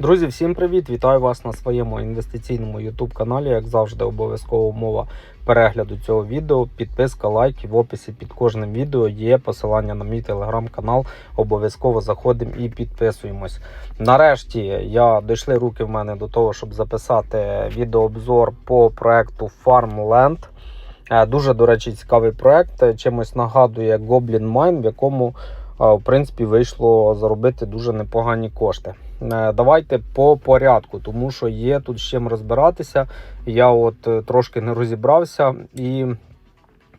Друзі, всім привіт! Вітаю вас на своєму інвестиційному YouTube каналі. Як завжди, обов'язково умова перегляду цього відео, підписка, лайк в описі під кожним відео є посилання на мій телеграм-канал. Обов'язково заходимо і підписуємось. Нарешті я дійшли руки в мене до того, щоб записати відеообзор по проекту Farmland. Е, Дуже, до речі, цікавий проект. Чимось нагадує Goblin Mine, в якому е, в принципі вийшло заробити дуже непогані кошти. Е, Давайте по порядку, тому що є тут з чим розбиратися. Я от е, трошки не розібрався і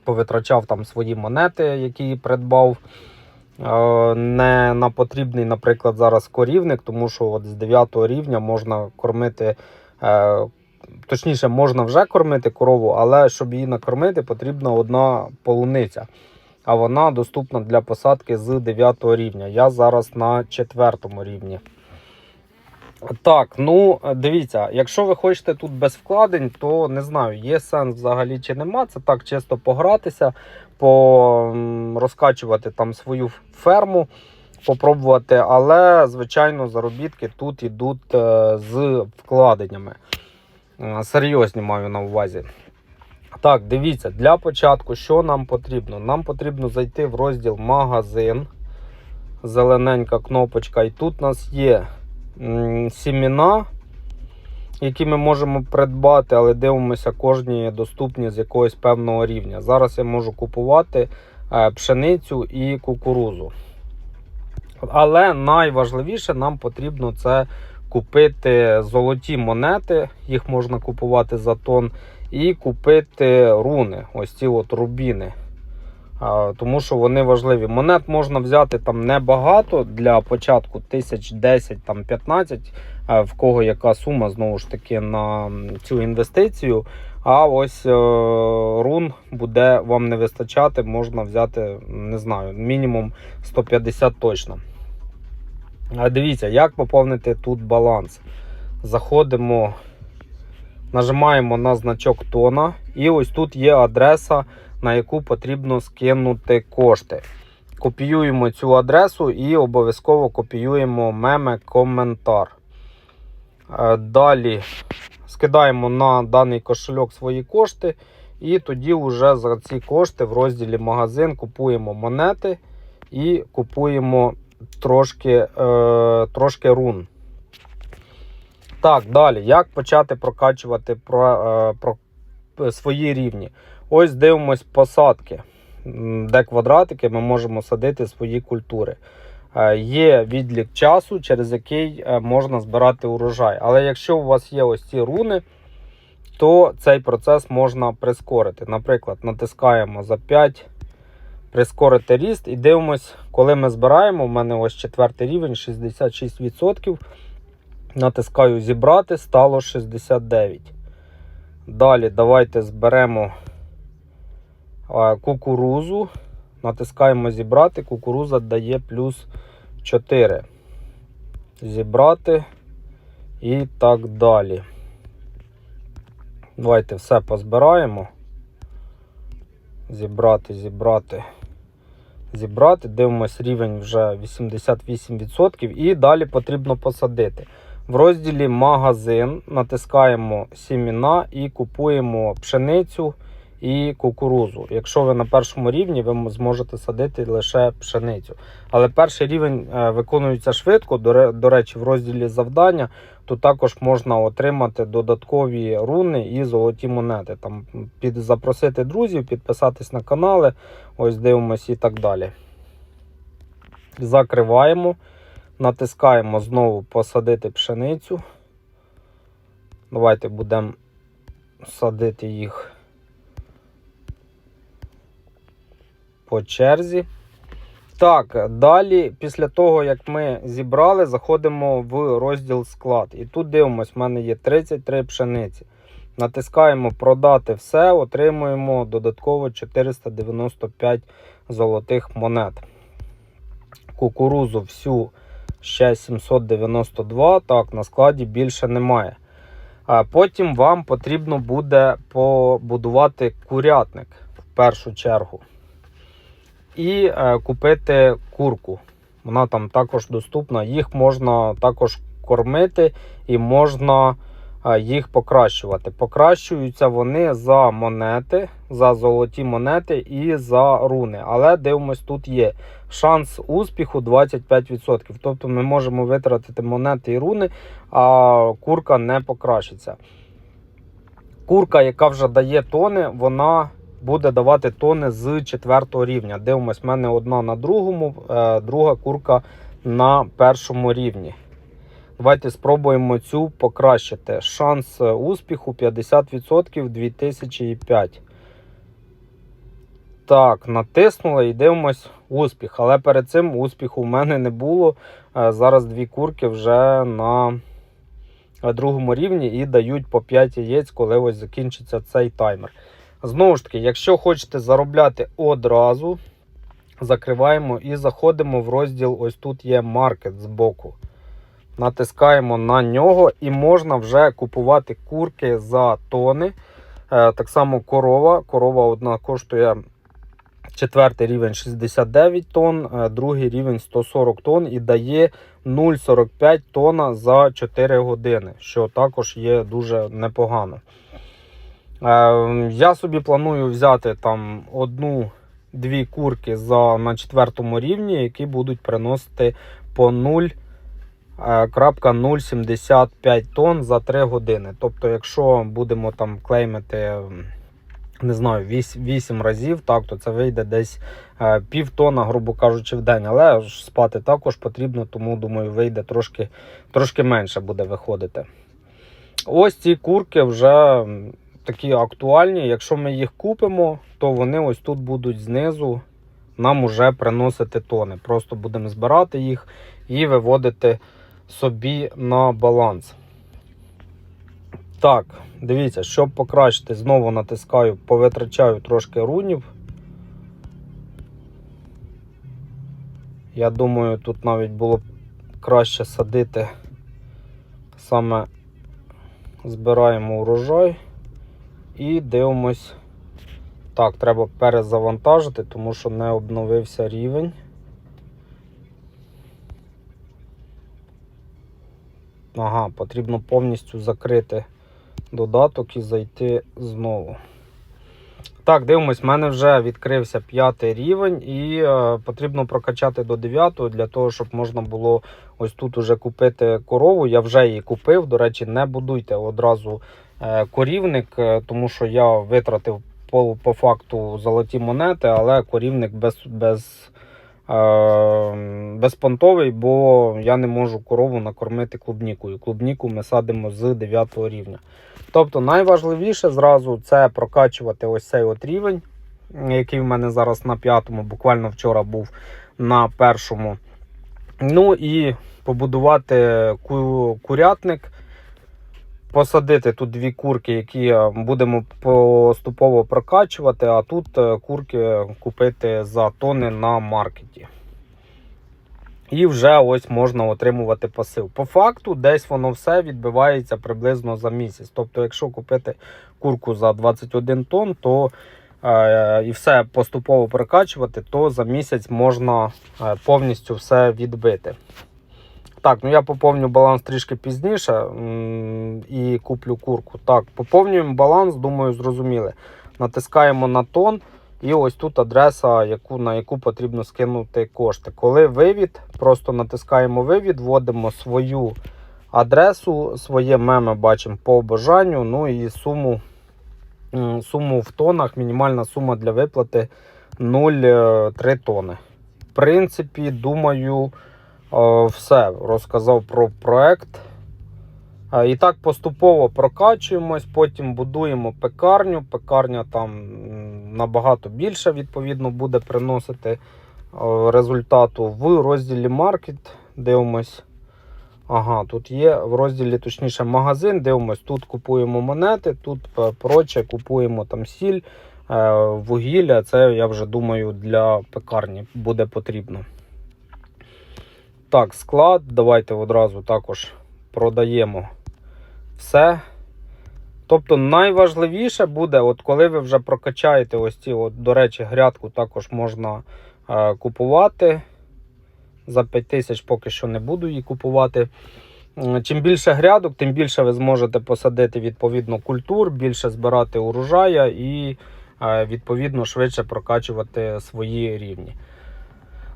повитрачав там свої монети, які придбав. Е, Не на потрібний, наприклад, зараз корівник, тому що от з 9 рівня можна кормити. Точніше, можна вже кормити корову, але щоб її накормити, потрібна одна полуниця. А вона доступна для посадки з 9 рівня. Я зараз на 4 рівні. Так, ну дивіться, якщо ви хочете тут без вкладень, то не знаю, є сенс взагалі чи нема. Це так чисто погратися, по розкачувати там свою ферму, попробувати. Але, звичайно, заробітки тут йдуть е, з вкладеннями. Е, Серйозні маю на увазі. Так, дивіться, для початку, що нам потрібно? Нам потрібно зайти в розділ магазин. Зелененька кнопочка. І тут у нас є м, сімена, які ми можемо придбати, але дивимося, кожні доступні з якогось певного рівня. Зараз я можу купувати е, пшеницю і кукурузу. Але найважливіше нам потрібно це купити золоті монети, їх можна купувати за тон, і купити руни, ось ці от рубіни. Тому що вони важливі. Монет можна взяти там небагато для початку, тисяч 10, там 15, в кого яка сума знову ж таки на цю інвестицію. А ось е, рун буде вам не вистачати, можна взяти, не знаю, мінімум 150 точно. А дивіться, як поповнити тут баланс. Заходимо, нажимаємо на значок тона, і ось тут є адреса, на яку потрібно скинути кошти. Копіюємо цю адресу і обов'язково копіюємо меме коментар. Е, Далі скидаємо на даний кошельок свої кошти. І тоді вже за ці кошти в розділі магазин купуємо монети і купуємо трошки, е, трошки рун. Так, далі. Як почати прокачувати про, е, про е, свої рівні? Ось дивимось посадки, де квадратики ми можемо садити свої культури. Е, Є відлік часу, через який е, можна збирати урожай. Але якщо у вас є ось ці руни, то цей процес можна прискорити. Наприклад, натискаємо за 5, прискорити ріст і дивимось, коли ми збираємо. У мене ось четвертий рівень 66%. Натискаю зібрати, стало 69. Далі давайте зберемо кукурузу. Натискаємо зібрати, кукуруза дає плюс 4. Зібрати і так далі. Давайте все позбираємо. Зібрати, зібрати, зібрати. Дивимось рівень вже 88%. І далі потрібно посадити. В розділі магазин натискаємо сіміна і купуємо пшеницю і кукурузу. Якщо ви на першому рівні, ви зможете садити лише пшеницю. Але перший рівень е, виконується швидко. До речі, в розділі завдання тут також можна отримати додаткові руни і золоті монети. Там під запросити друзів, підписатись на канали. Ось дивимось і так далі. Закриваємо. Натискаємо знову посадити пшеницю. Давайте будемо садити їх по черзі. Так, далі, після того, як ми зібрали, заходимо в розділ склад. І тут дивимось, в мене є 33 пшениці. Натискаємо продати все, отримуємо додатково 495 золотих монет. Кукурузу всю ще 792. Так, на складі більше немає. А потім вам потрібно буде побудувати курятник в першу чергу. І е, купити курку. Вона там також доступна. Їх можна також кормити і можна е, їх покращувати. Покращуються вони за монети, за золоті монети і за руни. Але дивимось, тут є шанс успіху 25%. Тобто ми можемо витратити монети і руни, а курка не покращиться. Курка, яка вже дає тони, вона буде давати тони з 4 рівня. Дивимось, в мене одна на другому, е, друга курка на першому рівні. Давайте спробуємо цю покращити. Шанс е, успіху 50% 2005. Так, натиснули і дивимось успіх. Але перед цим успіху в мене не було. Е, Зараз дві курки вже на другому рівні і дають по 5 яєць, коли ось закінчиться цей таймер. Знову ж таки, якщо хочете заробляти одразу, закриваємо і заходимо в розділ. Ось тут є маркет збоку. Натискаємо на нього і можна вже купувати курки за тони. Е, Так само корова. Корова одна коштує четвертий рівень 69 тонн, е, другий рівень 140 тонн і дає 0,45 тонна за 4 години, що також є дуже непогано. Е, Я собі планую взяти там одну-дві курки за, на четвертому рівні, які будуть приносити по 0. е, 0,075 тонн за 3 години. Тобто, якщо будемо там клеймити, не знаю, 8, 8 разів, так, то це вийде десь е, пів тонна, грубо кажучи, в день. Але ж спати також потрібно, тому думаю, вийде трошки, трошки менше буде виходити. Ось ці курки вже такі актуальні. Якщо ми їх купимо, то вони ось тут будуть знизу нам уже приносити тони. Просто будемо збирати їх і виводити собі на баланс. Так, дивіться, щоб покращити, знову натискаю, повитрачаю трошки рунів. Я думаю, тут навіть було б краще садити саме збираємо урожай і дивимось. Так, треба перезавантажити, тому що не обновився рівень. Ага, потрібно повністю закрити додаток і зайти знову. Так, дивимось, в мене вже відкрився п'ятий рівень, і е, потрібно прокачати до 9 для того, щоб можна було ось тут уже купити корову. Я вже її купив. До речі, не будуйте одразу корівник, е, тому що я витратив по, по факту золоті монети, але корівник без, без, е, безпонтовий, бо я не можу корову накормити клубнікою. Клубніку ми садимо з 9 рівня. Тобто найважливіше зразу це прокачувати ось цей от рівень, який в мене зараз на п'ятому, буквально вчора був на першому. Ну і побудувати ку- курятник, посадити тут дві курки, які е, будемо поступово прокачувати, а тут е, курки купити за тони на маркеті. І вже ось можна отримувати пасив. По факту, десь воно все відбивається приблизно за місяць. Тобто, якщо купити курку за 21 тонн, то е, і все поступово прокачувати, то за місяць можна е, повністю все відбити. Так, ну я поповню баланс трішки пізніше і куплю курку. Так, поповнюємо баланс, думаю, зрозуміли. Натискаємо на тон. І ось тут адреса, яку, на яку потрібно скинути кошти. Коли вивід, просто натискаємо вивід, вводимо свою адресу, своє меме бачимо по бажанню. Ну і суму, суму в тонах, мінімальна сума для виплати 0,3 тони. В принципі, думаю, е, все. Розказав про проект. Е, І так поступово прокачуємось, потім будуємо пекарню. Пекарня там набагато більше відповідно буде приносити е, результату. В розділі маркет дивимось. Ага, тут є в розділі, точніше, магазин. Дивимось, тут купуємо монети, тут е, проче купуємо там сіль, е, вугілля. Це я вже думаю для пекарні буде потрібно. Так, склад. Давайте одразу також продаємо все. Тобто найважливіше буде, от коли ви вже прокачаєте ось ці, от, до речі, грядку також можна е, купувати. За 5 тисяч поки що не буду її купувати. Чим більше грядок, тим більше ви зможете посадити відповідно культур, більше збирати урожая і е, відповідно швидше прокачувати свої рівні.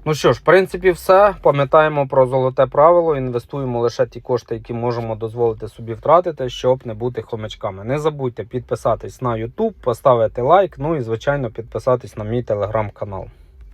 Ну що ж, в принципі, все. Пам'ятаємо про золоте правило. Інвестуємо лише ті кошти, які можемо дозволити собі втратити, щоб не бути хомячками. Не забудьте підписатись на YouTube, поставити лайк, ну і звичайно підписатись на мій телеграм-канал.